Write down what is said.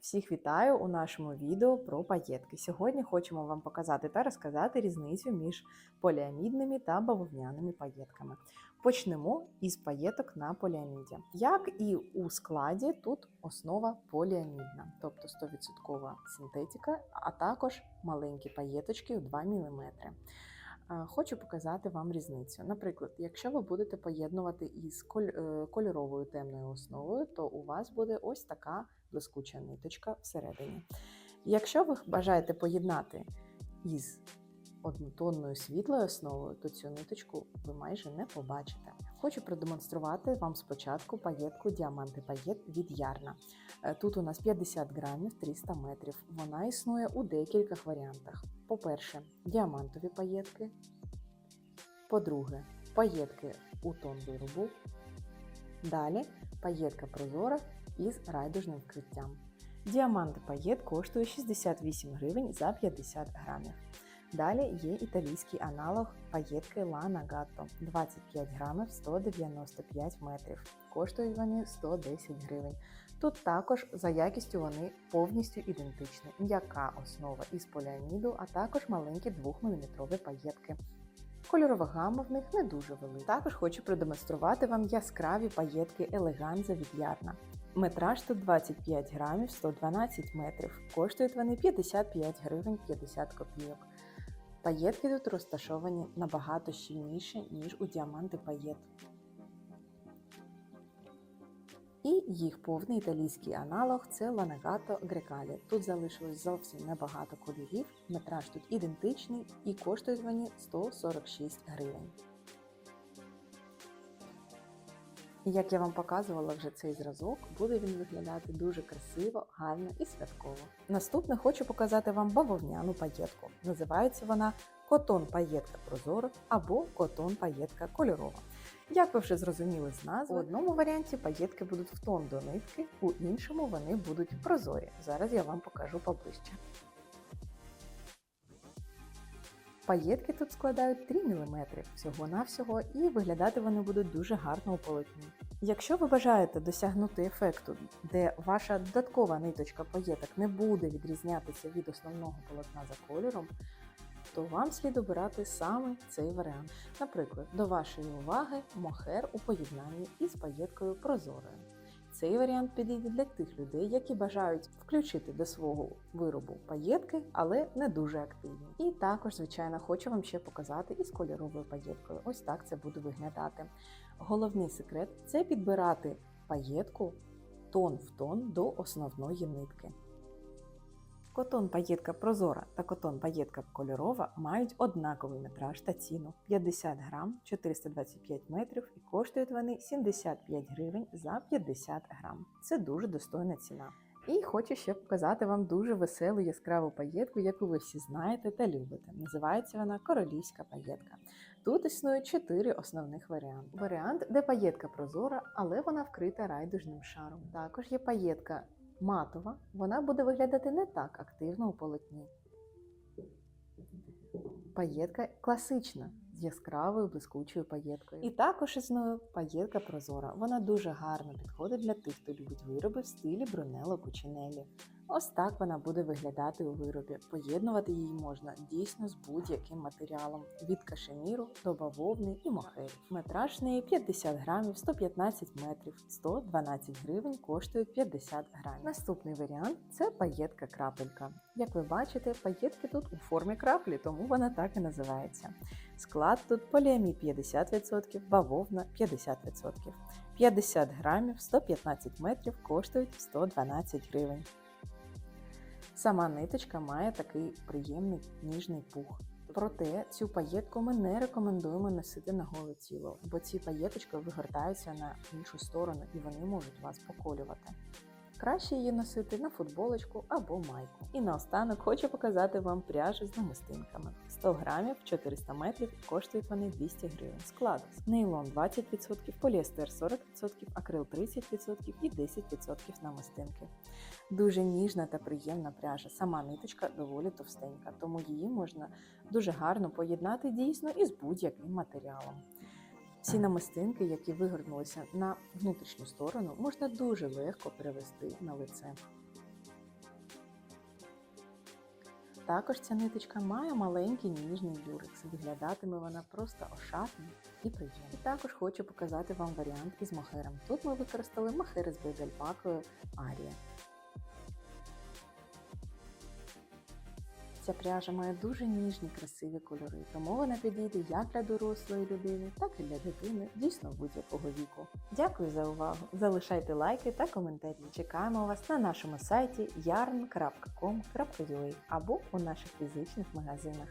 Всіх вітаю у нашому відео про паєтки. Сьогодні хочемо вам показати та розказати різницю між поліамідними та бавовняними паєтками. Почнемо із паєток на поліаміді. Як і у складі, тут основа поліамідна, тобто 100% синтетика, а також маленькі паєточки у 2 мм. Хочу показати вам різницю. Наприклад, якщо ви будете поєднувати із е, кольоровою темною основою, то у вас буде ось така блискуча ниточка всередині. Якщо ви бажаєте поєднати із однотонною світлою основою, то цю ниточку ви майже не побачите. Хочу продемонструвати вам спочатку паєтку діаманти паєт від Ярна. Е, Тут у нас 50 грамів 300 метрів. Вона існує у декількох варіантах. По-перше, діамантові паєтки. По-друге, паєтки у тон виробу. Далі паєтка прозора із райдужним вкриттям. Діамант паєт коштує 68 гривень за 50 грамів. Далі є італійський аналог паєтки Lana Gatto 25 грамів 195 метрів. Коштують вони 110 гривень. Тут також за якістю вони повністю ідентичні. М'яка основа із поліаміду, а також маленькі 2-мм паєтки. Кольорова гама в них не дуже велика. Також хочу продемонструвати вам яскраві паєтки Елеганза від Ярна. Метраж тут 25 грамів 112 метрів. Коштують вони 55 гривень 50 копійок. Паєтки тут розташовані набагато щільніше, ніж у діаманти паєт. І їх повний італійський аналог це Ланагато Грекалі. Тут залишилось зовсім небагато кольорів, метраж тут ідентичний і коштують вони 146 гривень. Як я вам показувала вже цей зразок, буде він виглядати дуже красиво, гарно і святково. Наступне хочу показати вам бавовняну паєтку. Називається вона котон паєтка прозора або котон паєтка кольорова. Як ви вже зрозуміли з назви, у одному варіанті паєтки будуть в тон до нитки, у іншому вони будуть прозорі. Зараз я вам покажу поближче. Паєтки тут складають 3 мм всього-навсього, і виглядати вони будуть дуже гарно у полотні. Якщо ви бажаєте досягнути ефекту, де ваша додаткова ниточка паєток не буде відрізнятися від основного полотна за кольором, то вам слід обирати саме цей варіант. Наприклад, до вашої уваги мохер у поєднанні із паєткою прозорою. Цей варіант підійде для тих людей, які бажають включити до свого виробу паєтки, але не дуже активні. І також, звичайно, хочу вам ще показати із кольоровою паєткою. Ось так це буде виглядати. Головний секрет це підбирати паєтку тон в тон до основної нитки. Котон паєтка прозора та котон паєтка кольорова мають однаковий метраж та ціну 50 грам 425 метрів і коштують вони 75 гривень за 50 грам. Це дуже достойна ціна. І хочу ще показати вам дуже веселу яскраву паєтку, яку ви всі знаєте та любите. Називається вона королівська паєтка. Тут існує чотири основних варіанти. Варіант, де паєтка прозора, але вона вкрита райдужним шаром. Також є паєтка матова, вона буде виглядати не так активно у полотні. Паєтка класична яскравою блискучою паєткою. І також існує паєтка прозора. Вона дуже гарно підходить для тих, хто любить вироби в стилі Брунелло Кучинелі. Ось так вона буде виглядати у виробі. Поєднувати її можна дійсно з будь-яким матеріалом від кашеміру до бавовни і мохері. Метраж неї 50 грамів, 115 метрів, 112 гривень коштують 50 грамів. Наступний варіант це паєтка крапелька. Як ви бачите, паєтки тут у формі краплі, тому вона так і називається. Склад тут поліамід 50%, бавовна 50%. 50 грамів, 115 метрів коштують 112 гривень. Сама ниточка має такий приємний ніжний пух. Проте цю паєтку ми не рекомендуємо носити на голе тіло, бо ці паєточки вигортаються на іншу сторону і вони можуть вас поколювати. Краще її носити на футболочку або майку. І наостанок хочу показати вам пряжу з намистинками. 100 грамів 400 метрів і коштують вони 200 гривень. Склад нейлон 20%, поліестер 40%, акрил 30% і 10% намистинки. Дуже ніжна та приємна пряжа. Сама ниточка доволі товстенька, тому її можна дуже гарно поєднати дійсно із будь-яким матеріалом. Ці намистинки, які вигорнулися на внутрішню сторону, можна дуже легко перевести на лице. Також ця ниточка має маленький ніжний люрекс, виглядатиме вона просто ошатно і приємно. І також хочу показати вам варіант із мохером. Тут ми використали мохери з бейзальпакою Арія. Ця пряжа має дуже ніжні красиві кольори, тому вона підійде як для дорослої людини, так і для дитини, дійсно будь-якого віку. Дякую за увагу! Залишайте лайки та коментарі. Чекаємо вас на нашому сайті yarn.com.ua або у наших фізичних магазинах.